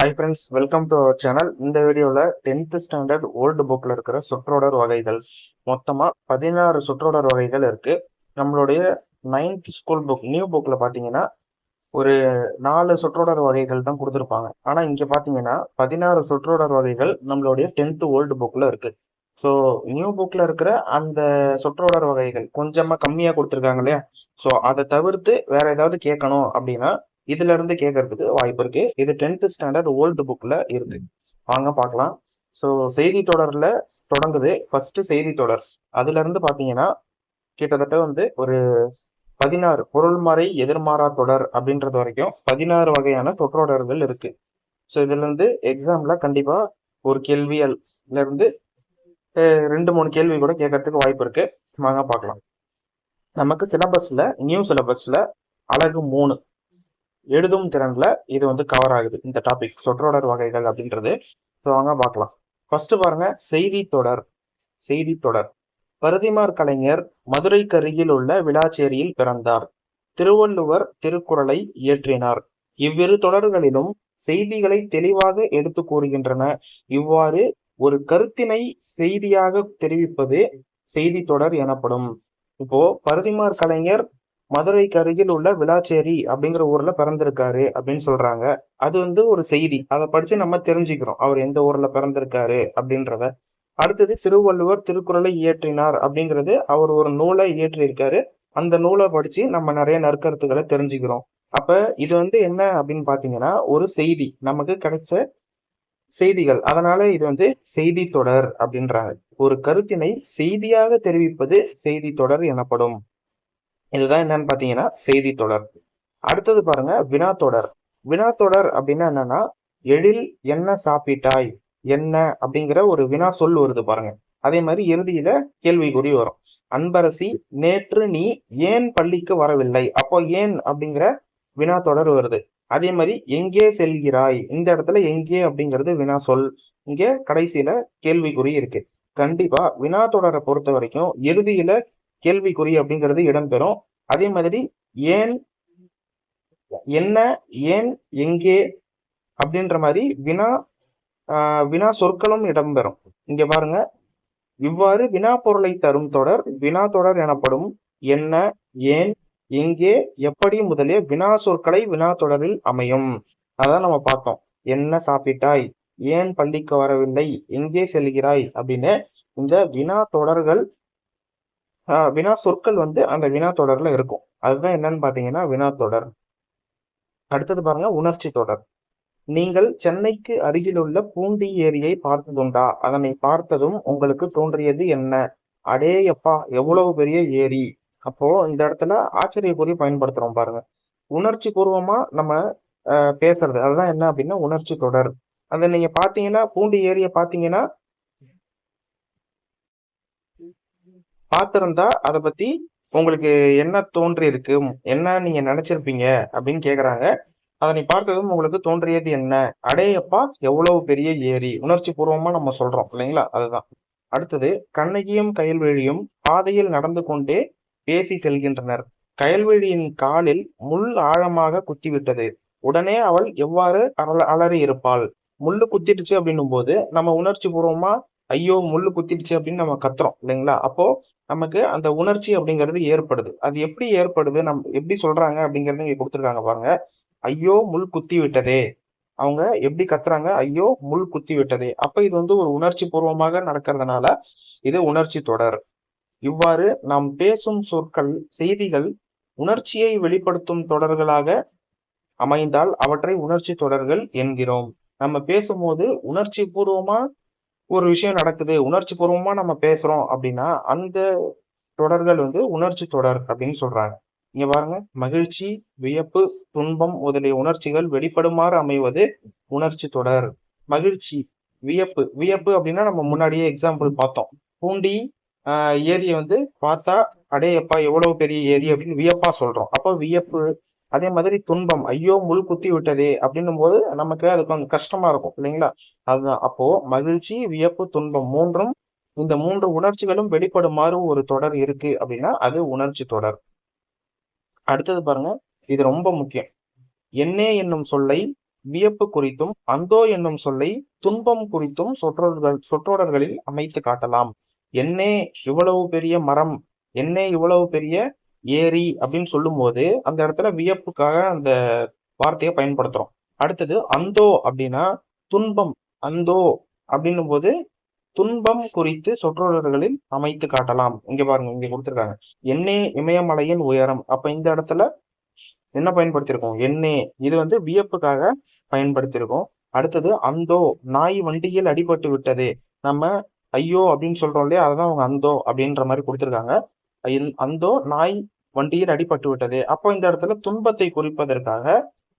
Hi friends welcome to our channel இந்த வீடியோவில் tenth standard old புக்கில் இருக்கிற சொற்றொடர் வகைகள். மொத்தமாக பதினாறு சொற்றொடர் வகைகள் இருக்குது நம்மளுடைய நைன்த் ஸ்கூல் புக் நியூ புக்கில் பார்த்தீங்கன்னா ஒரு நாலு சொற்றொடர் வகைகள் தான் கொடுத்துருப்பாங்க. ஆனால் இங்கே பார்த்தீங்கன்னா பதினாறு சொற்றொடர் வகைகள் நம்மளுடைய டென்த்து ஓல்டு புக்கில் இருக்குது ஸோ நியூ புக்கில் இருக்கிற அந்த சொற்றொடர் வகைகள் கொஞ்சமாக கம்மியாக கொடுத்துருக்காங்க இல்லையா? ஸோ அதை தவிர்த்து வேற ஏதாவது கேட்கணும் அப்படின்னா இதுல இருந்து கேட்கறதுக்கு வாய்ப்பு இருக்கு. இது டென்த் ஸ்டாண்டர்ட் ஓல்டு புக்ல இருக்கு. வாங்க பார்க்கலாம் ஸோ செய்தி தொடர்ல தொடங்குது. ஃபர்ஸ்ட் செய்தி தொடர். அதுல இருந்து பாத்தீங்கன்னா கிட்டத்தட்ட வந்து ஒரு பதினாறு பொருள்மறை எதிர்மாறா தொடர் அப்படின்றது வரைக்கும் பதினாறு வகையான சொற்றொடர்கள் இருக்கு. ஸோ இதுல இருந்து எக்ஸாம்ல கண்டிப்பா ஒரு கேள்வியில இருந்து ரெண்டு மூணு கேள்வி கூட கேட்கறதுக்கு வாய்ப்பு இருக்கு. வாங்க பார்க்கலாம் நமக்கு சிலபஸ்ல நியூ சிலபஸ்ல அழகு மூணு. எழுதும் திறன்ல இது வந்து கவர் ஆகுது. இந்த டாபிக் சொற்றொடர் வகைகள் அப்படின்றது. ஸோ வாங்க பார்க்கலாம். ஃபர்ஸ்ட் பாருங்க. செய்தி தொடர். செய்தி தொடர். பருதிமார் கலைஞர் மதுரைக்கு அருகில் உள்ள விளாச்சேரியில் பிறந்தார். திருவள்ளுவர் திருக்குறளை இயற்றினார். இவ்விரு தொடர்களிலும் செய்திகளை தெளிவாக எடுத்து கூறுகின்றன. இவ்வாறு ஒரு கருத்தினை செய்தியாக தெரிவிப்பது செய்தி தொடர் எனப்படும். இப்போ பருதிமார் கலைஞர் மதுரைக்கு அருகில் உள்ள விளாச்சேரி அப்படிங்கிற ஊர்ல பிறந்திருக்காரு அப்படின்னு சொல்றாங்க. அது வந்து ஒரு செய்தி. அதை படிச்சு நம்ம தெரிஞ்சுக்கிறோம். அவர் எந்த ஊர்ல பிறந்திருக்காரு அப்படின்றத. அடுத்தது திருவள்ளுவர் திருக்குறளை இயற்றினார் அப்படிங்கிறது அவர் ஒரு நூலை இயற்றியிருக்காரு. அந்த நூலை படிச்சு நம்ம நிறைய நற்கருத்துக்களை தெரிஞ்சுக்கிறோம். அப்ப இது வந்து என்ன அப்படின்னு பாத்தீங்கன்னா ஒரு செய்தி. நமக்கு கிடைச்ச செய்திகள். அதனால இது வந்து செய்தி தொடர் அப்படின்றாங்க. ஒரு கருத்தினை செய்தியாக தெரிவிப்பது செய்தி தொடர் எனப்படும். இதுதான் என்னன்னு பாத்தீங்கன்னா செய்தி தொடர். அடுத்தது பாருங்க வினாத்தொடர் வினாத்தொடர் அப்படின்னா என்னன்னா எழில் என்ன சாப்பிட்டாய் என்ன அப்படிங்கிற ஒரு வினா சொல் வருது பாருங்க. அதே மாதிரி இறுதியில கேள்விக்குறி வரும். அன்பரசி நேற்று நீ ஏன் பள்ளிக்கு வரவில்லை? அப்போ ஏன் அப்படிங்கிற வினா தொடர் வருது. அதே மாதிரி எங்கே செல்கிறாய்? இந்த இடத்துல எங்கே அப்படிங்கிறது வினா சொல். இங்கே கடைசியில கேள்விக்குறி இருக்கு. கண்டிப்பா தொடரை பொறுத்த வரைக்கும் இறுதியில கேள்விக்குறி அப்படிங்கிறது இடம்பெறும் அதே மாதிரி ஏன் என்ன ஏன் எங்கே அப்படின்ற மாதிரி வினா வினா சொற்களும் இடம்பெறும் இங்க பாருங்க. இவ்வாறு வினா பொருளை தரும் தொடர் வினா தொடர் எனப்படும் என்ன ஏன் எங்கே எப்படி முதலிய வினா சொற்களை வினா தொடரில் அமையும். அதான் நம்ம பார்த்தோம். என்ன சாப்பிட்டாய்? ஏன் பள்ளிக்கு வரவில்லை? எங்கே செல்கிறாய்? அப்படின்னு இந்த வினா தொடர்கள் வினா சொற்கள் வந்து அந்த வினா தொடர்ல இருக்கும். அதுதான் என்னன்னு பாத்தீங்கன்னா வினா தொடர். அடுத்தது பாருங்க உணர்ச்சி தொடர். நீங்கள் சென்னைக்கு அருகிலுள்ள பூண்டி ஏரியை பார்த்ததுண்டா? அதனை பார்த்ததும் உங்களுக்கு தோன்றியது என்ன? அடேயப்பா எவ்வளவு பெரிய ஏரி? அப்போ இந்த இடத்துல ஆச்சரியக்குறி பயன்படுத்துறோம் பாருங்க. உணர்ச்சி பூர்வமா நம்ம பேசுறது. அதுதான் என்ன அப்படின்னா உணர்ச்சி தொடர். அதை நீங்க பாத்தீங்கன்னா பூண்டி ஏரியை பாத்தீங்கன்னா பார்த்திருந்தா அதை பத்தி உங்களுக்கு என்ன தோன்றி இருக்கு என்ன நீங்க நினைச்சிருப்பீங்க? அப்படின்னு கேக்குறாங்க. அதனை பார்த்ததும் உங்களுக்கு தோன்றியது என்ன? அடேயப்பா எவ்வளவு பெரிய ஏரி. உணர்ச்சி பூர்வமா நம்ம சொல்றோம் இல்லைங்களா? அதுதான். அடுத்தது கண்ணகியும் கயல்வெளியும் பாதையில் நடந்து கொண்டே பேசி செல்கின்றனர். கயல்வெளியின் காலில் முள் ஆழமாக குத்திவிட்டது. உடனே அவள் எவ்வாறு அல அலறி இருப்பாள்? முள்ளு குத்திடுச்சு அப்படின்னும் போது நம்ம உணர்ச்சி பூர்வமா ஐயோ முள்ளு குத்திடுச்சு அப்படின்னு நம்ம கத்துறோம் இல்லைங்களா? அப்போ நமக்கு அந்த உணர்ச்சி அப்படிங்கிறது ஏற்படுது. அது எப்படி ஏற்படுது? நம் எப்படி சொல்றாங்க அப்படிங்கிறது இங்க கொடுத்துருக்காங்க பாருங்க. ஐயோ முள் குத்தி விட்டதே. அவங்க எப்படி கத்துறாங்க? ஐயோ முள் குத்தி விட்டதே. அப்ப இது வந்து ஒரு உணர்ச்சி பூர்வமாக நடக்கிறதுனால இது உணர்ச்சி தொடர். இவ்வாறு நாம் பேசும் சொற்கள் செய்திகள் உணர்ச்சியை வெளிப்படுத்தும் தொடர்களாக அமைந்தால் அவற்றை உணர்ச்சி தொடர்கள் என்கிறோம். நம்ம பேசும்போது உணர்ச்சி பூர்வமா ஒரு விஷயம் நடக்குது உணர்ச்சி பூர்வமா நம்ம பேசுறோம் அப்படின்னா அந்த தொடர்கள் வந்து உணர்ச்சி தொடர் அப்படின்னு சொல்றாங்க. இங்க பாருங்க மகிழ்ச்சி வியப்பு துன்பம் முதலிய உணர்ச்சிகள் வெளிப்படுமாறு அமைவது உணர்ச்சி தொடர். மகிழ்ச்சி வியப்பு வியப்பு அப்படின்னா நம்ம முன்னாடியே எக்ஸாம்பிள் பார்த்தோம். பூண்டி ஏரியை வந்து பார்த்தா அடேயப்பா எவ்வளவு பெரிய ஏரி அப்படின்னு வியப்பா சொல்றோம். அப்போ வியப்பு அதே மாதிரி துன்பம் ஐயோ முள் குத்தி விட்டதே அப்படின்னும் போது நமக்கு அது கொஞ்சம் கஷ்டமா இருக்கும் இல்லைங்களா? அதுதான். அப்போ மகிழ்ச்சி வியப்பு துன்பம் மூன்றும் இந்த மூன்று உணர்ச்சிகளும் வெளிப்படுமாறு ஒரு தொடர் இருக்கு அப்படின்னா அது உணர்ச்சி தொடர். அடுத்தது பாருங்க இது ரொம்ப முக்கியம். என்னே என்னும் சொல்லை வியப்பு குறித்தும் அந்தோ என்னும் சொல்லை துன்பம் குறித்தும் சொற்றொடர்கள் சொற்றொடர்களில் அமைத்து காட்டலாம். என்னே இவ்வளவு பெரிய மரம் என்னே இவ்வளவு பெரிய ஏரி அப்படின்னு சொல்லும் போது அந்த இடத்துல வியப்புக்காக அந்த வார்த்தையை பயன்படுத்துறோம். அடுத்தது அந்தோ அப்படின்னா துன்பம் அந்தோ அப்படின்னும் போது துன்பம் குறித்து சொற்றொடர்களில் அமைத்து காட்டலாம். இங்க பாருங்க இங்க கொடுத்துருக்காங்க. எண்ணெய் இமயமலையின் உயரம் அப்ப இந்த இடத்துல என்ன பயன்படுத்தியிருக்கோம் எண்ணெய் இது வந்து வியப்புக்காக பயன்படுத்தியிருக்கோம் அடுத்தது அந்தோ நாய் வண்டியில் அடிபட்டு விட்டது. நம்ம ஐயோ அப்படின்னு சொல்றோம் இல்லையா? அதான் அவங்க அந்தோ அப்படின்ற மாதிரி கொடுத்துருக்காங்க. அந்தோ நாய் வண்டியில் அடிபட்டு விட்டது. அப்போ இந்த இடத்துல துன்பத்தை குறிப்பதற்காக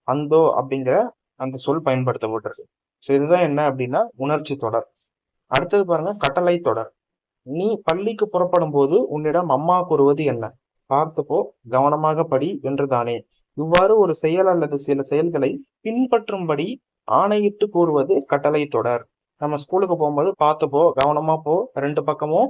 அந்தோ அப்படிங்கிற அந்த சொல் பயன்படுத்தப்பட்டிருக்கு. ஸோ இதுதான் என்ன அப்படின்னா உணர்ச்சி தொடர். அடுத்தது பாருங்க கட்டளை தொடர். நீ பள்ளிக்கு புறப்படும் போது உன்னிடம் அம்மா கூறுவது என்ன? பார்த்துப்போ கவனமாக படி என்றுதானே. இவ்வாறு ஒரு செயல் அல்லது சில செயல்களை பின்பற்றும்படி ஆணையிட்டு கூறுவது கட்டளை தொடர். நம்ம ஸ்கூலுக்கு போகும்போது பார்த்துப்போ கவனமா போ ரெண்டு பக்கமும்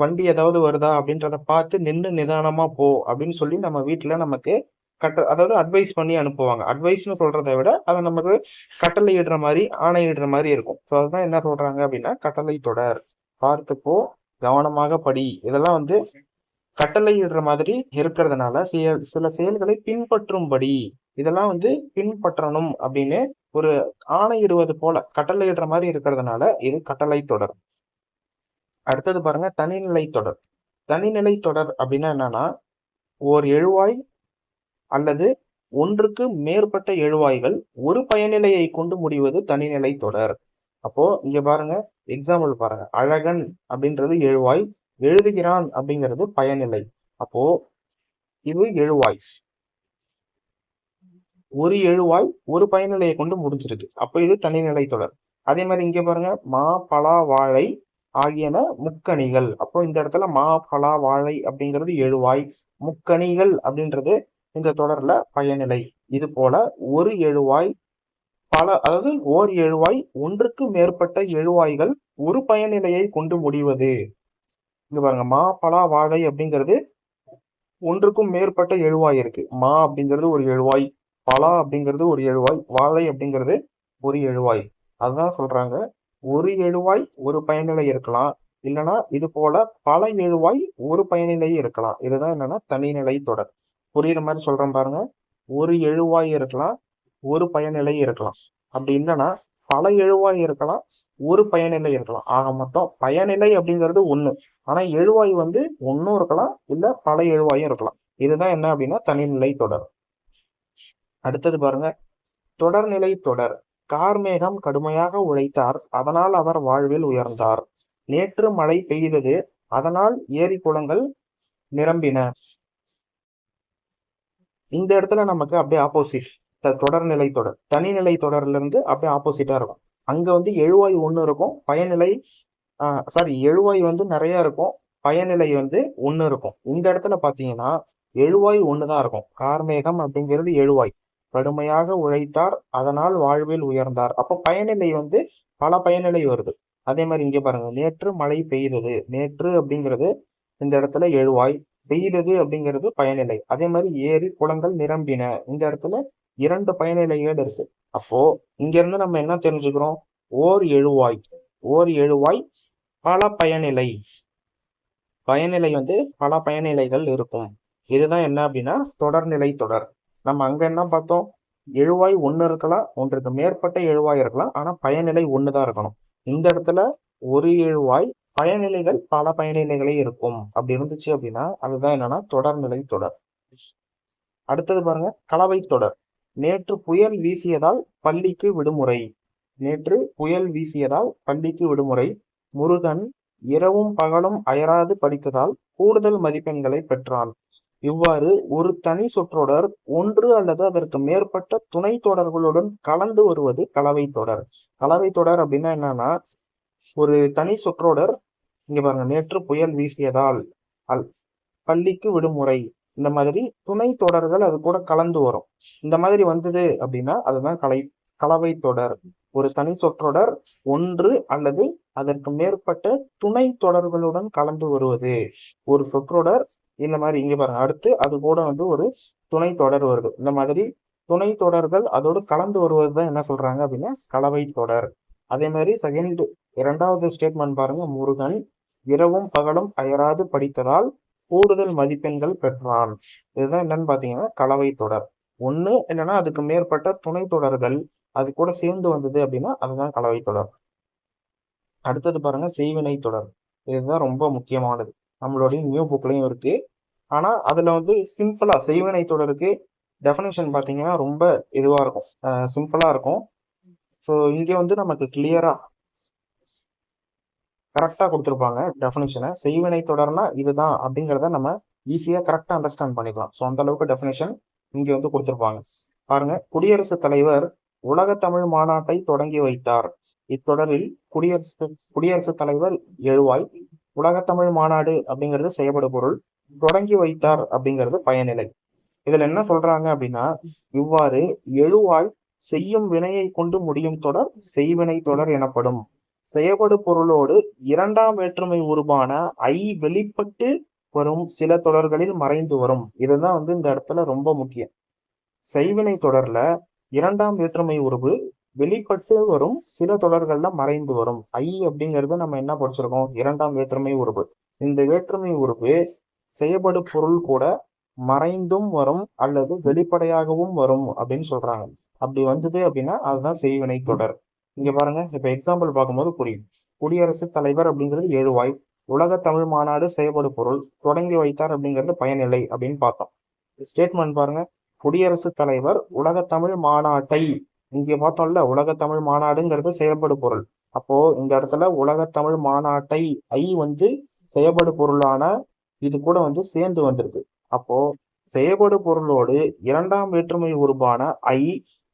வண்டி ஏதாவது வருதா அப்படின்றத பார்த்து நின்று நிதானமா போ அப்படின்னு சொல்லி நம்ம வீட்டுல நமக்கு கட்ட அதாவது அட்வைஸ் பண்ணி அனுப்புவாங்க. அட்வைஸ்னு சொல்றதை விட அதை நமக்கு கட்டளை இடுற மாதிரி ஆணையிடுற மாதிரி இருக்கும். ஸோ அதுதான் என்ன சொல்றாங்க அப்படின்னா கட்டளை தொடர். பார்த்துப்போ கவனமாக படி. இதெல்லாம் வந்து கட்டளை இடுற மாதிரி இருக்கிறதுனால சில செயல்களை பின்பற்றும்படி. இதெல்லாம் வந்து பின்பற்றணும் அப்படின்னு ஒரு ஆணையிடுவது போல கட்டளை இடுற மாதிரி இருக்கிறதுனால இது கட்டளை தொடர். அடுத்தது பாருங்க தனிநிலை தொடர். தனிநிலை தொடர் அப்படின்னா என்னன்னா ஓர் எழுவாய் அல்லது ஒன்றுக்கு மேற்பட்ட எழுவாய்கள் ஒரு பயனிலையை கொண்டு முடிவது தனிநிலை தொடர். அப்போ இங்க பாருங்க எக்ஸாம்பிள் பாருங்க. அழகன் அப்படின்றது எழுவாய் எழுதுகிறான் அப்படிங்கிறது பயனிலை. அப்போ இது எழுவாய். ஒரு எழுவாய் ஒரு பயனிலையை கொண்டு முடிஞ்சிருக்கு அப்போ இது தனிநிலை தொடர். அதே மாதிரி இங்க பாருங்க மா பலா வாழை ஆகியன முக்கணிகள். அப்போ இந்த இடத்துல மா பலா வாழை அப்படிங்கிறது எழுவாய் முக்கணிகள் அப்படின்றது இந்த தொடர்ல பயனிலை. இது போல ஒரு எழுவாய் பல அதாவது ஓர் எழுவாய் ஒன்றுக்கு மேற்பட்ட எழுவாய்கள் ஒரு பயனிலையை கொண்டு முடிவது. இங்க பாருங்க மா பலா வாழை அப்படிங்கிறது ஒன்றுக்கும் மேற்பட்ட எழுவாய் இருக்கு. மா அப்படிங்கிறது ஒரு எழுவாய் பலா அப்படிங்கிறது ஒரு எழுவாய் வாழை அப்படிங்கிறது ஒரு எழுவாய் அதுதான் சொல்றாங்க ஒரு எழுவாய் ஒரு பயனிலை இருக்கலாம். இல்லைன்னா இது போல பல எழுவாய் ஒரு பயனிலை இருக்கலாம். இதுதான் என்னன்னா தனிநிலை தொடர். புரியுற மாதிரி சொல்றேன் பாருங்க. ஒரு எழுவாய் இருக்கலாம் ஒரு பயனிலை இருக்கலாம். அப்படி இல்லைன்னா பல எழுவாய் இருக்கலாம் ஒரு பயனிலை இருக்கலாம். ஆக மொத்தம் பயனிலை அப்படிங்கிறது ஒண்ணு. ஆனா எழுவாய் வந்து ஒன்னும் இருக்கலாம் இல்ல பல எழுவாயும் இருக்கலாம். இதுதான் என்ன அப்படின்னா தனிநிலை தொடர். அடுத்தது பாருங்க. தொடர்நிலை தொடர். கார்மேகம் கடுமையாக உழைத்தார். அதனால் அவர் வாழ்வில் உயர்ந்தார். நேற்று மழை பெய்தது. அதனால் ஏரி குளங்கள் நிரம்பின. இந்த இடத்துல நமக்கு அப்படியே ஆப்போசிட் தொடர்நிலை தொடர் தனிநிலை தொடர்ல இருந்து அப்படியே ஆப்போசிட்டா இருக்கும். அங்க வந்து எழுவாய் ஒண்ணு இருக்கும். பயனிலை ஆஹ் சாரி எழுவாய் வந்து நிறைய இருக்கும். பயனிலை வந்து ஒண்ணு இருக்கும். இந்த இடத்துல பாத்தீங்கன்னா எழுவாய் ஒண்ணுதான் இருக்கும். கார்மேகம் அப்படிங்கிறது எழுவாய். கடுமையாக உழைத்தார். அதனால் வாழ்வில் உயர்ந்தார். அப்ப பயனிலை வந்து பல பயனிலை வருது. அதே மாதிரி இங்க பாருங்க. நேற்று மழை பெய்தது. நேற்று அப்படிங்கிறது இந்த இடத்துல எழுவாய். பெய்தது அப்படிங்கிறது பயனிலை. அதே மாதிரி ஏரி குளங்கள் நிரம்பின. இந்த இடத்துல இரண்டு பயனிலைகள் இருக்கு. அப்போ இங்க இருந்து நம்ம என்ன தெரிஞ்சுக்கிறோம்? ஓர் எழுவாய். ஓர் எழுவாய் பல பயனிலை. பயனிலை வந்து பல பயனிலைகள் இருக்கும். இதுதான் என்ன அப்படின்னா? தொடர்நிலை தொடர். நம்ம அங்க என்ன பார்த்தோம்? எழுவாய் ஒண்ணு இருக்கலாம் ஒன்றுக்கு மேற்பட்ட எழுவாய் இருக்கலாம். ஆனா பயனிலை ஒண்ணுதான் இருக்கணும். இந்த இடத்துல ஒரு எழுவாய் பயனிலைகள் பல பயனிலைகளே இருக்கும். அப்படி இருந்துச்சு அப்படின்னா அதுதான் என்னன்னா தொடர்நிலை தொடர். அடுத்தது பாருங்க கலவை தொடர். நேற்று புயல் வீசியதால் பள்ளிக்கு விடுமுறை. நேற்று புயல் வீசியதால் பள்ளிக்கு விடுமுறை. முருகன் இரவும் பகலும் அயராது படித்ததால் கூடுதல் மதிப்பெண்களை பெற்றான். இவ்வாறு ஒரு தனி சொற்றொடர் ஒன்று அல்லது அதற்கு மேற்பட்ட துணை தொடர்களுடன் கலந்து வருவது கலவை தொடர். கலவை தொடர் அப்படின்னா என்னன்னா ஒரு தனி சொற்றொடர் இங்க பாருங்க நேற்று புயல் வீசியதால் அல் பள்ளிக்கு விடுமுறை இந்த மாதிரி துணை தொடர்கள் அது கூட கலந்து வரும். இந்த மாதிரி வந்தது அப்படின்னா அதுதான் கலை கலவை தொடர். ஒரு தனி சொற்றொடர் ஒன்று அல்லது அதற்கு மேற்பட்ட துணை தொடர்களுடன் கலந்து வருவது. ஒரு சொற்றொடர் இந்த மாதிரி இங்கே பாருங்க அடுத்து அது கூட வந்து ஒரு துணை தொடர் வருது. இந்த மாதிரி துணை தொடர்கள் அதோடு கலந்து வருவது தான் என்ன சொல்றாங்க அப்படின்னா கலவை தொடர். அதே மாதிரி செகண்ட் இரண்டாவது ஸ்டேட்மெண்ட் பாருங்க. முருகன் இரவும் பகலும் அயராது படித்ததால் கூடுதல் மதிப்பெண்கள் பெற்றான். இதுதான் என்னன்னு பாத்தீங்கன்னா கலவை தொடர். ஒண்ணு என்னன்னா அதுக்கு மேற்பட்ட துணை தொடர்கள் அது கூட சேர்ந்து வந்தது அப்படின்னா அதுதான் கலவை தொடர். அடுத்தது பாருங்க செய்வினை தொடர். இதுதான் ரொம்ப முக்கியமானது. நம்மளுடைய நியூ புக்லையும் இருக்கு. ஆனா அதுல வந்து சிம்பிளா செய்வினை தொடருக்கு டெஃபினேஷன் பார்த்தீங்கன்னா ரொம்ப இதுவா இருக்கும். சிம்பிளா இருக்கும். ஸோ இங்கே வந்து நமக்கு கிளியரா கரெக்டா கொடுத்துருப்பாங்க டெஃபினேஷனை செய்வினை தொடர்னா இதுதான் அப்படிங்கிறத நம்ம ஈஸியா கரெக்டா அண்டர்ஸ்டாண்ட் பண்ணிக்கலாம். ஸோ அந்த அளவுக்கு டெஃபினேஷன் இங்கே வந்து கொடுத்துருப்பாங்க. பாருங்க குடியரசுத் தலைவர் உலக தமிழ் மாநாட்டை தொடங்கி வைத்தார். இத்தொடரில் குடியரசு குடியரசுத் தலைவர் எழுவாய் உலகத்தமிழ் மாநாடு அப்படிங்கிறது செயல்படு பொருள் தொடங்கி வைத்தார் அப்படிங்கிறது பயனிலை. இதுல என்ன சொல்றாங்க அப்படின்னா இவ்வாறு எழுவாய் செய்யும் வினையை கொண்டு முடியும் தொடர் செய்வினை தொடர் எனப்படும். செயல்படு பொருளோடு இரண்டாம் வேற்றுமை உருவான ஐ வெளிப்பட்டு வரும் சில தொடர்களில் மறைந்து வரும். இதுதான் வந்து இந்த இடத்துல ரொம்ப முக்கியம். செய்வினை தொடர்ல இரண்டாம் வேற்றுமை உருவு வெளிப்பட்டு வரும். சில தொடர்கள்ல மறைந்து வரும். ஐ அப்படிங்கறத நம்ம என்ன படிச்சிருக்கோம்? இரண்டாம் வேற்றுமை உருவு இந்த வேற்றுமை உருவு செயல்படு பொருள் கூட மறைந்தும் வரும் அல்லது வெளிப்படையாகவும் வரும் அப்படின்னு சொல்றாங்க. அப்படி வந்தது அப்படின்னா அதுதான் செய்வினை தொடர். இங்க பாருங்க இப்ப எக்ஸாம்பிள் பார்க்கும்போது புரியும். குடியரசுத் தலைவர் அப்படிங்கிறது ஏழுவாய் உலக தமிழ் மாநாடு செயல்படு பொருள் தொடங்கி வைத்தார் அப்படிங்கிறது பயனில்லை அப்படின்னு பார்த்தோம். ஸ்டேட்மெண்ட் பாருங்க. குடியரசுத் தலைவர் உலக தமிழ் மாநாட்டை இங்க பார்த்தோம்ல உலக தமிழ் மாநாடுங்கிறது செயல்படு பொருள். அப்போ இந்த இடத்துல உலக தமிழ் மாநாட்டை ஐ வந்து செயல்படு பொருளான இது கூட வந்து சேர்ந்து வந்திருக்கு. அப்போ செயல்படு பொருளோடு இரண்டாம் வேற்றுமை உருவான ஐ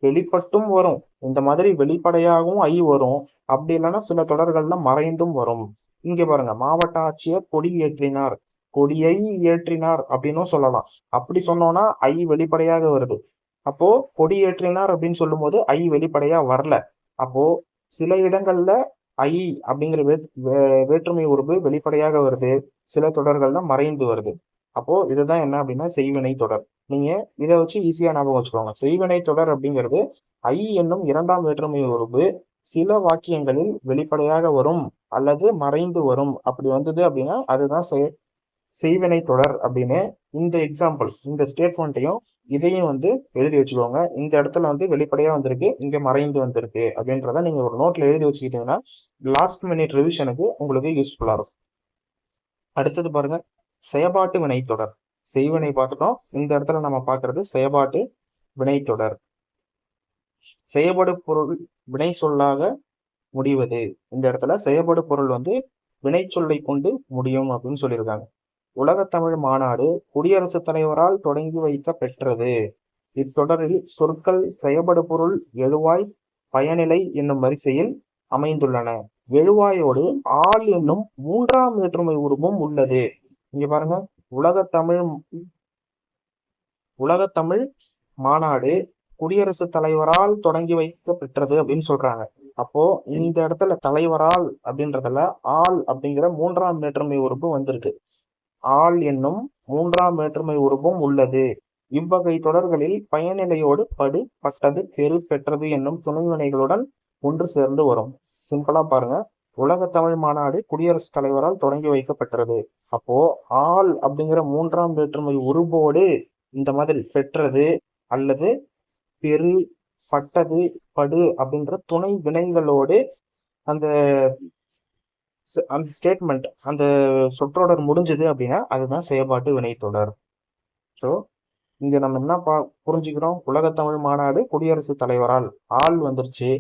வெளிப்பட்டும் வரும். இந்த மாதிரி வெளிப்படையாகவும் ஐ வரும். அப்படி இல்லைன்னா சில தொடர்கள்ல மறைந்தும் வரும். இங்க பாருங்க மாவட்ட ஆட்சியர் கொடி ஏற்றினார். கொடியை ஏற்றினார் அப்படின்னும் சொல்லலாம். அப்படி சொன்னோம்னா ஐ வெளிப்படையாக வருது. அப்போ கொடியேற்றினார் அப்படின்னு சொல்லும் போது ஐ வெளிப்படையா வரல. அப்போ சில இடங்கள்ல ஐ அப்படிங்கிற வேற்றுமை உருவு வெளிப்படையாக வருது. சில தொடர்கள்ல மறைந்து வருது. அப்போ இதுதான் என்ன அப்படின்னா செய்வினை தொடர். நீங்க இதை வச்சு ஈஸியா ஞாபகம் வச்சுக்கோங்க. செய்வினை தொடர் அப்படிங்கிறது ஐ என்னும் இரண்டாம் வேற்றுமை உருவு சில வாக்கியங்களில் வெளிப்படையாக வரும் அல்லது மறைந்து வரும். அப்படி வந்தது அப்படின்னா அதுதான் செய்வினை தொடர் அப்படின்னு இந்த எக்ஸாம்பிள் இந்த ஸ்டேட்மெண்ட்டையும் இதையும் வந்து எழுதி வச்சுக்கோங்க. இந்த இடத்துல வந்து வெளிப்படையா வந்திருக்கு. இங்க மறைந்து வந்திருக்கு. அப்படின்றத நீங்க ஒரு நோட்ல எழுதி வச்சுக்கிட்டீங்கன்னா லாஸ்ட் மினிட் ரிவிஷனுக்கு உங்களுக்கு யூஸ்ஃபுல்லா இருக்கும். அடுத்தது பாருங்க. செயபாட்டு வினைத்தொடர் செய்வினை பார்த்துட்டோம். இந்த இடத்துல நம்ம பார்க்கறது செயபாட்டு வினைத்தொடர் செயபடு பொருள் வினை சொல்லாக முடிவது. இந்த இடத்துல செயபடு பொருள் வந்து வினை சொல்லை கொண்டு முடியும் அப்படின்னு சொல்லியிருக்காங்க. உலகத்தமிழ் மாநாடு குடியரசுத் தலைவரால் தொடங்கி வைக்க பெற்றது. இத்தொடரில் சொற்கள் செயபடுபொருள் எழுவாய் பயனிலை என்னும் வரிசையில் அமைந்துள்ளன. எழுவாயோடு ஆள் என்னும் மூன்றாம் வேற்றுமை உருவம் உள்ளது. இங்க பாருங்க. உலகத்தமிழ் உலகத்தமிழ் மாநாடு குடியரசுத் தலைவரால் தொடங்கி வைக்க பெற்றது அப்படின்னு சொல்றாங்க. அப்போ இந்த இடத்துல தலைவரால் அப்படின்றதுல ஆள் அப்படிங்கிற மூன்றாம் வேற்றுமை உறுப்பு வந்திருக்கு. ஆள் என்னும் மூன்றாம் வேற்றுமை உறுப்பும் உள்ளது. இவ்வகை தொடர்களில் பயனிலையோடு படு பட்டது பெரு பெற்றது என்னும் துணைவினைகளுடன் ஒன்று சேர்ந்து வரும். சிம்பிளா பாருங்க. உலக தமிழ் மாநாடு குடியரசுத் தலைவரால் தொடங்கி வைக்கப்பட்டது. அப்போ ஆள் அப்படிங்கிற மூன்றாம் வேற்றுமை உருவோடு இந்த மாதிரி பெற்றது அல்லது பெரு பட்டது படு அப்படின்ற துணை வினைகளோடு அந்த அந்த ஸ்டேட்மெண்ட் அந்த சொற்றொடர் முடிஞ்சது அப்படின்னா அதுதான் செயல்பாட்டு வினைத்தொடர் ஸோ இங்க நம்ம என்ன பா புரிஞ்சுக்கிறோம்? உலகத்தமிழ் மாநாடு குடியரசுத் தலைவரால் ஆள் வந்துருச்சு.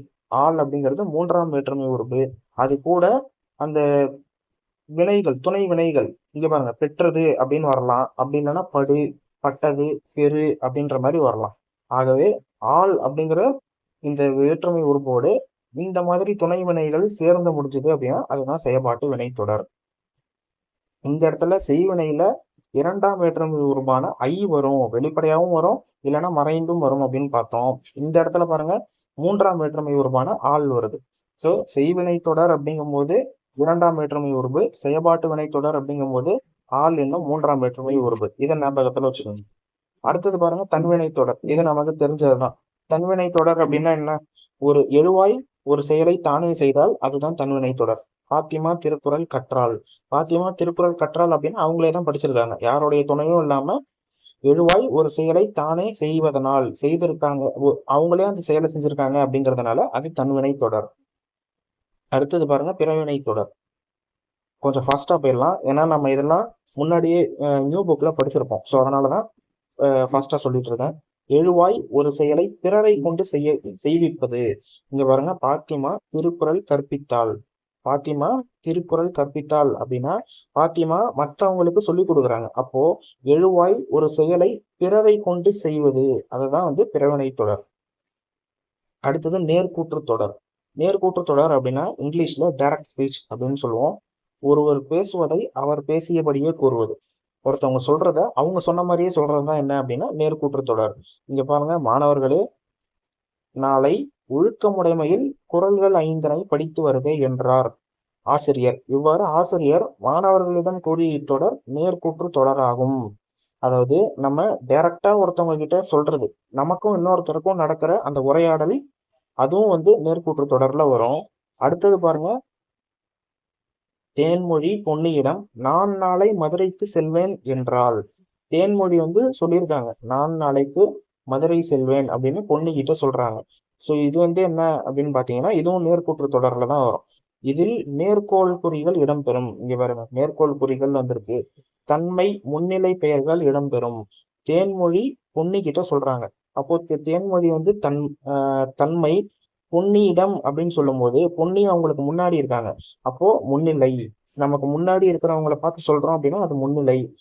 ஆள் அப்படிங்கிறது மூன்றாம் வேற்றுமை உறுப்பு. அது கூட அந்த வினைகள் துணை வினைகள் இங்க பாருங்க பெற்றது அப்படின்னு வரலாம். அப்படி இல்லைன்னா படு பட்டது பெரு அப்படின்ற மாதிரி வரலாம். ஆகவே ஆள் அப்படிங்கிற இந்த வேற்றுமை உறுப்போடு இந்த மாதிரி துணை வினைகள் சேர்ந்து முடிஞ்சது அப்படின்னா அதுதான் செயல்பாட்டு வினை தொடர். இந்த இடத்துல செய்வினையில இரண்டாம் வேற்றுமை உருவான ஐ வரும். வெளிப்படையாகவும் வரும் இல்லைன்னா மறைந்தும் வரும் அப்படின்னு பார்த்தோம். இந்த இடத்துல பாருங்க மூன்றாம் வேற்றுமை உருவான ஆள் வருது. சோ செய்வினை தொடர் அப்படிங்கும் போது இரண்டாம் வேற்றுமை உருவு செயல்பாட்டு வினை தொடர் அப்படிங்கும் போது ஆள் என்னும் மூன்றாம் வேற்றுமை உருவு இதை ஞாபகத்துல வச்சுக்கோங்க. அடுத்தது பாருங்க தன்வினை தொடர். இது நமக்கு தெரிஞ்சதுதான். தன்வினை தொடர் அப்படின்னா என்ன? ஒரு எழுவாய் ஒரு செயலை தானே செய்தால் அதுதான் தன்வினை தொடர். பாத்திமா திருக்குறள் கற்றால் பாத்திமா திருக்குறள் கற்றால் அப்படின்னு அவங்களே தான் படிச்சிருக்காங்க. யாருடைய துணையும் இல்லாம எழுவாய் ஒரு செயலை தானே செய்வதனால் செய்திருக்காங்க. அவங்களே அந்த செயலை செஞ்சிருக்காங்க அப்படிங்கிறதுனால அது தன்வினை தொடர். அடுத்தது பாருங்க பிறவினை தொடர். கொஞ்சம் ஃபாஸ்டா போயிடலாம். ஏன்னா நம்ம இதெல்லாம் முன்னாடியே நியூ புக்ல படிச்சிருப்போம். ஸோ அதனாலதான் ஃபாஸ்டா சொல்லிட்டு இருக்கேன். எழுவாய் ஒரு செயலை பிறரை கொண்டு செய்ய செய்விப்பது. இங்க பாருங்க பாத்திமா திருக்குறள் கற்பித்தாள். பாத்திமா திருக்குறள் கற்பித்தாள் அப்படின்னா பாத்திமா மற்றவங்களுக்கு சொல்லி கொடுக்குறாங்க. அப்போ எழுவாய் ஒரு செயலை பிறரை கொண்டு செய்வது. அதுதான் வந்து பிறவினை தொடர். அடுத்தது நேர்கூற்று தொடர். நேர்கூற்று தொடர் அப்படின்னா இங்கிலீஷ்ல டைரக்ட் ஸ்பீச் அப்படின்னு சொல்லுவோம். ஒருவர் பேசுவதை அவர் பேசியபடியே கூறுவது. ஒருத்தவங்க சொல்றத அவங்க சொன்ன மாதிரியே சொல்றதுதான் என்ன அப்படின்னா நேர்கூற்று தொடர் இங்க பாருங்க மாணவர்களே நாளை ஒழுக்கமுடைமையில் குரல்கள் ஐந்தனை படித்து வருகை என்றார் ஆசிரியர். இவ்வாறு ஆசிரியர் மாணவர்களிடம் கூறிய தொடர் நேர்கூற்று தொடராகும் அதாவது நம்ம டைரக்டா ஒருத்தவங்க கிட்ட சொல்றது நமக்கும் இன்னொருத்தருக்கும் நடக்கிற அந்த உரையாடல் அதுவும் வந்து நேர்கூற்று தொடர்ல வரும். அடுத்தது பாருங்க தேன்மொழி பொன்னியிடம் நான் நாளை மதுரைக்கு செல்வேன் என்றால் தேன்மொழி வந்து சொல்லியிருக்காங்க நான் நாளைக்கு மதுரை செல்வேன் அப்படின்னு பொன்னிக்கிட்ட சொல்றாங்க. ஸோ இது வந்து என்ன அப்படின்னு பாத்தீங்கன்னா இதுவும் நேர்கூற்று தொடர்ல தான் வரும். இதில் மேற்கோள் குறிகள் இடம்பெறும். இங்க பாருங்க மேற்கோள் குறிகள் வந்திருக்கு. தன்மை முன்னிலை பெயர்கள் இடம்பெறும் தேன்மொழி பொன்னிக்கிட்ட சொல்றாங்க. அப்போ தேன்மொழி வந்து தன் தன்மை பொன்னியிடம் அப்படின்னு சொல்லும் போது பொன்னி அவங்களுக்கு முன்னாடி இருக்காங்க. அப்போ முன்னிலை. நமக்கு முன்னாடி இருக்கிறவங்களை பார்த்து சொல்றோம் அப்படின்னா அது முன்னிலை.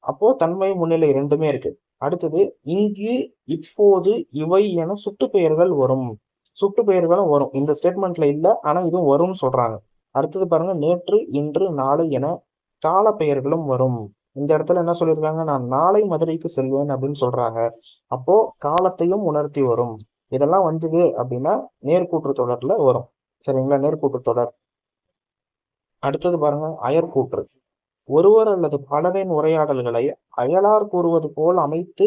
அப்போ தன்மை முன்னிலை ரெண்டுமே இருக்கு. அடுத்தது இங்கு இப்போது இவை என சுட்டு பெயர்கள் வரும். சுட்டு பெயர்களும் வரும். இந்த ஸ்டேட்மெண்ட்ல இல்ல ஆனா இதுவும் வரும்னு சொல்றாங்க. அடுத்தது பாருங்க நேற்று இன்று நாளை என கால பெயர்களும் வரும். இந்த இடத்துல என்ன சொல்லியிருக்காங்க? நான் நாளை மதுரைக்கு செல்வேன் அப்படின்னு சொல்றாங்க. அப்போ காலத்தையும் உணர்த்தி வரும். இதெல்லாம் வந்தது அப்படின்னா நேர்கூற்று தொடர்ல வரும். சரிங்களா? நேர்கூற்று தொடர். அடுத்தது பாருங்க அயர்கூற்று ஒருவர் அல்லது பலரின் உரையாடல்களை அயலார் கூறுவது போல் அமைத்து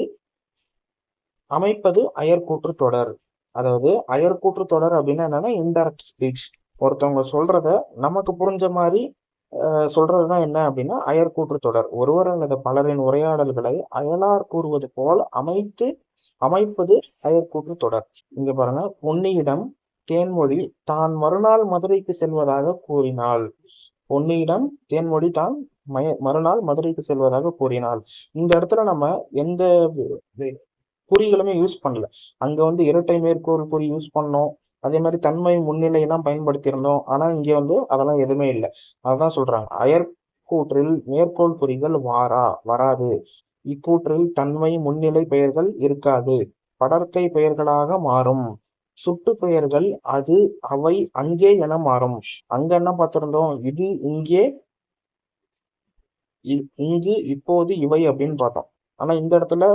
அமைப்பது அயர்கூற்று தொடர். அதாவது அயர்கூற்று தொடர் அப்படின்னா என்னன்னா இன்டைரக்ட் ஸ்பீச் ஒருத்தவங்க சொல்றத நமக்கு புரிஞ்ச மாதிரி சொல்றதுதான் என்ன அப்படின்னா அயர்கூற்று தொடர். ஒருவர் அல்லது பலரின் உரையாடல்களை அயலார் கூறுவது போல் அமைத்து அமைப்பது அயர் கூற்று தொடர். இங்க பாருங்க பொன்னியிடம் தேன்மொழி தான் மறுநாள் மதுரைக்கு செல்வதாக கூறினாள். பொன்னியிடம் தேன்மொழி தான் மய மறுநாள் மதுரைக்கு செல்வதாக கூறினாள். இந்த இடத்துல நம்ம எந்த குறிகளுமே யூஸ் பண்ணல. அங்க வந்து இரட்டை மேற்கோள் குறி யூஸ் பண்ணோம். அதே மாதிரி தன்மை முன்னிலை எல்லாம் பயன்படுத்தியிருந்தோம். ஆனா இங்கே வந்து அதெல்லாம் எதுவுமே இல்லை. அதான் சொல்றாங்க. அயற்கூற்றில் மேற்கோள் குறிகள் வாரா வராது. இக்கூற்றில் தன்மை முன்னிலை பெயர்கள் இருக்காது. படற்கை பெயர்களாக மாறும். சுட்டு பெயர்கள் அது அவை அங்கே என மாறும். அங்க என்ன பார்த்திருந்தோம்? இது இங்கே இங்கு இப்போது இவை அப்படின்னு பார்த்தோம். ஆனா இந்த இடத்துல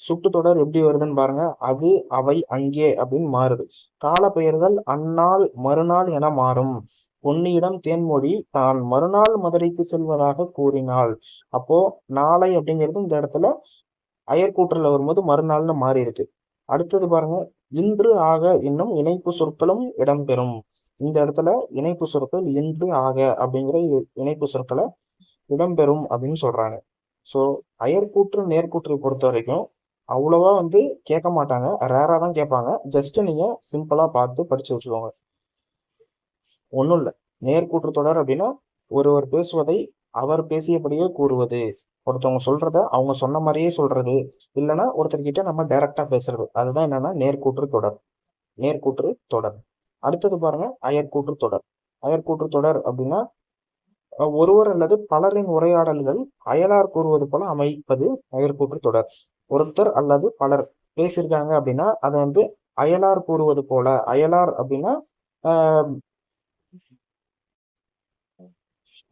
சுட்டு தொடர் எப்படி வருதுன்னு பாருங்க. அது அவை அங்கே அப்படின்னு மாறுது. கால பெயர்கள் அந்நாள் மறுநாள் என மாறும். பொன்னியிடம் தேன்மொழி தான். மறுநாள் மதுரைக்கு செல்வதாக கூறினாள். அப்போ நாளை அப்படிங்கிறது இந்த இடத்துல அயற்கூற்றல வரும்போது மறுநாள்னு மாறி இருக்கு அடுத்தது பாருங்க. இன்று ஆக இன்னும் இணைப்பு சொற்களும் இடம்பெறும். இந்த இடத்துல இணைப்பு சொற்கள் இன்று ஆக அப்படிங்கிற இணைப்பு சொற்களை இடம்பெறும் அப்படின்னு சொல்றாங்க. ஸோ அயற்கூற்று நேர்கூற்றை பொறுத்த வரைக்கும் அவ்வளவா வந்து கேட்க மாட்டாங்க. ரேரா தான் கேட்பாங்க. ஜஸ்ட் நீங்க சிம்பிளா பார்த்து படித்து வச்சுக்கோங்க. ஒன்றும் இல்லை. நேர்கூற்று தொடர் அப்படின்னா ஒருவர் பேசுவதை அவர் பேசியபடியே கூறுவது. ஒருத்தவங்க சொல்கிறத அவங்க சொன்ன மாதிரியே சொல்றது. இல்லைன்னா ஒருத்தர்கிட்ட நம்ம டைரெக்டாக பேசுறது. அதுதான் என்னன்னா நேர்கூற்று தொடர். நேர்கூற்று தொடர். அடுத்தது பாருங்க அயற்கூற்று தொடர். அயற்கூற்று தொடர் அப்படின்னா ஒருவர் அல்லது பலரின் உரையாடல்கள் அயலார் கூறுவது போல அமைப்பது அயற்கூற்று தொடர். ஒருத்தர் அல்லது பலர் பேசியிருக்காங்க அப்படின்னா அதை வந்து அயலார் கூறுவது போல அயலார் அப்படின்னா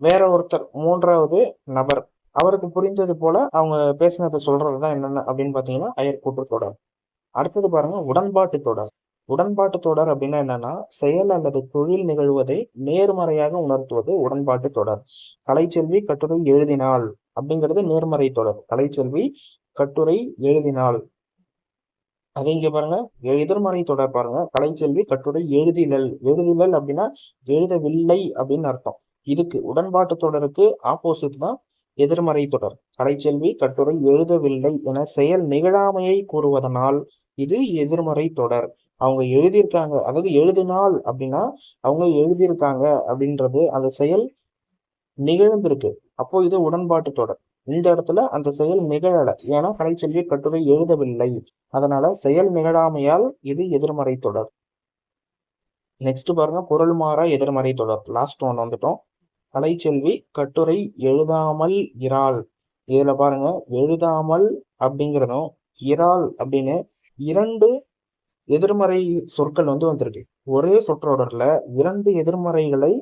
வேற ஒருத்தர் மூன்றாவது நபர். அவருக்கு புரிந்தது போல அவங்க பேசினதை சொல்றதுதான் என்னென்ன அப்படின்னு பாத்தீங்கன்னா அயற்கூற்று தொடர். அடுத்தது பாருங்க உடன்பாட்டு தொடர். உடன்பாட்டு தொடர் அப்படின்னா என்னன்னா செயல் அல்லது தொழில் நிகழ்வதை நேர்மறையாக உணர்த்துவது உடன்பாட்டு தொடர். கலைச்செல்வி கட்டுரை எழுதினாள் அப்படிங்கிறது நேர்மறை தொடர். கலைச்செல்வி கட்டுரை எழுதினாள். அதை இங்க பாருங்க. எதிர்மறை தொடர் பாருங்க. கலைச்செல்வி கட்டுரை எழுதிதல் எழுதிதல் அப்படின்னா எழுதவில்லை அப்படின்னு அர்த்தம். இதுக்கு உடன்பாட்டு தொடருக்கு ஆப்போசிட் தான் எதிர்மறை தொடர். கலைச்செல்வி கட்டுரை எழுதவில்லை என செயல் நிகழாமையை கூறுவதனால் இது எதிர்மறை தொடர். அவங்க எழுதியிருக்காங்க. அதாவது எழுதினால் அப்படின்னா அவங்க எழுதியிருக்காங்க அப்படின்றது அந்த செயல் நிகழ்ந்திருக்கு. அப்போ இது உடன்பாட்டு தொடர். இந்த இடத்துல அந்த செயல் நிகழல. ஏன்னா கலைச்செல்வி கட்டுரை எழுதவில்லை. அதனால செயல் நிகழாமையால் இது எதிர்மறை தொடர். நெக்ஸ்ட் பாருங்க குரல் மாறா எதிர்மறை தொடர். லாஸ்ட் ஒன் வந்துட்டோம். கலைச்செல்வி கட்டுரை எழுதாமல் இறால் இதுல பாருங்க எழுதாமல் அப்படிங்கிறதும் இறால் அப்படின்னு இரண்டு எதிர்மறை சொற்கள் வந்து வந்திருக்கு. ஒரே சொற்றொடர்ல இரண்டு எதிர்மறைகளை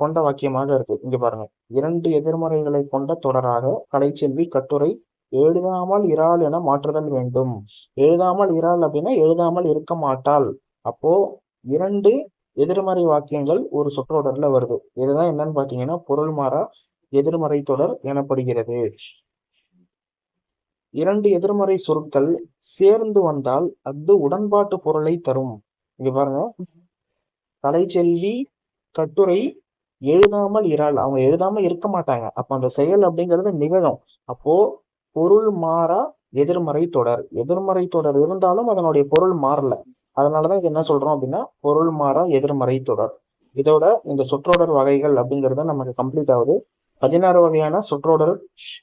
கொண்ட வாக்கியமாக இருக்கு. இங்க பாருங்க. இரண்டு எதிர்மறைகளை கொண்ட தொடராக கலைச்செல்வி கட்டுரை எழுதாமல் இறால் என மாற்றுதல் வேண்டும். எழுதாமல் இறால் அப்படின்னா எழுதாமல் இருக்க மாட்டாள். அப்போ இரண்டு எதிர்மறை வாக்கியங்கள் ஒரு சொற்றொடர்ல வருது. இதுதான் என்னன்னு பாத்தீங்கன்னா பொருள் மாறா எதிர்மறை தொடர் எனப்படுகிறது. இரண்டு எதிர்மறை சொற்கள் சேர்ந்து வந்தால் அது உடன்பாட்டு பொருளை தரும். இங்க பாருங்க. கலைச்செல்வி கட்டுரை எழுதாமல் இறால். அவங்க எழுதாம இருக்க மாட்டாங்க. அப்ப அந்த செயல் அப்படிங்கிறது நிகழும். அப்போ பொருள் மாறா எதிர்மறை தொடர். எதிர்மறை தொடர் இருந்தாலும் அதனுடைய பொருள் மாறல. அதனாலதான் இது என்ன சொல்றோம் அப்படின்னா பொருள் மாறா எதிர்மறை தொடர். இதோட இந்த சொற்றொடர் வகைகள் அப்படிங்கிறது நமக்கு கம்ப்ளீட் ஆகுது. பதினாறு வகையான சொற்றொடர்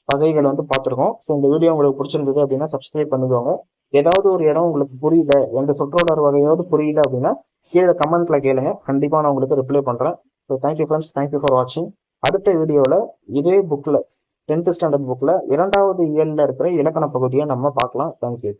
வகைகள் வந்து பார்த்துருக்கோம். ஸோ இந்த வீடியோ உங்களுக்கு பிடிச்சிருந்தது அப்படின்னா சப்ஸ்கிரைப் பண்ணிக்கோங்க. ஏதாவது ஒரு இடம் உங்களுக்கு புரியல எந்த சொற்றொடர் வகையாவது புரியல அப்படின்னா கீழே கமெண்ட்ல கேளுங்க. கண்டிப்பா நான் உங்களுக்கு ரிப்ளை பண்றேன். So thank you friends thank you for வாட்சிங் அடுத்த வீடியோவில் இதே புக்கில் டென்த் ஸ்டாண்டர்ட் புக்கில் இரண்டாவது இயலில் இருக்கிற இலக்கண பகுதியை நம்ம பார்க்கலாம். தேங்க்யூ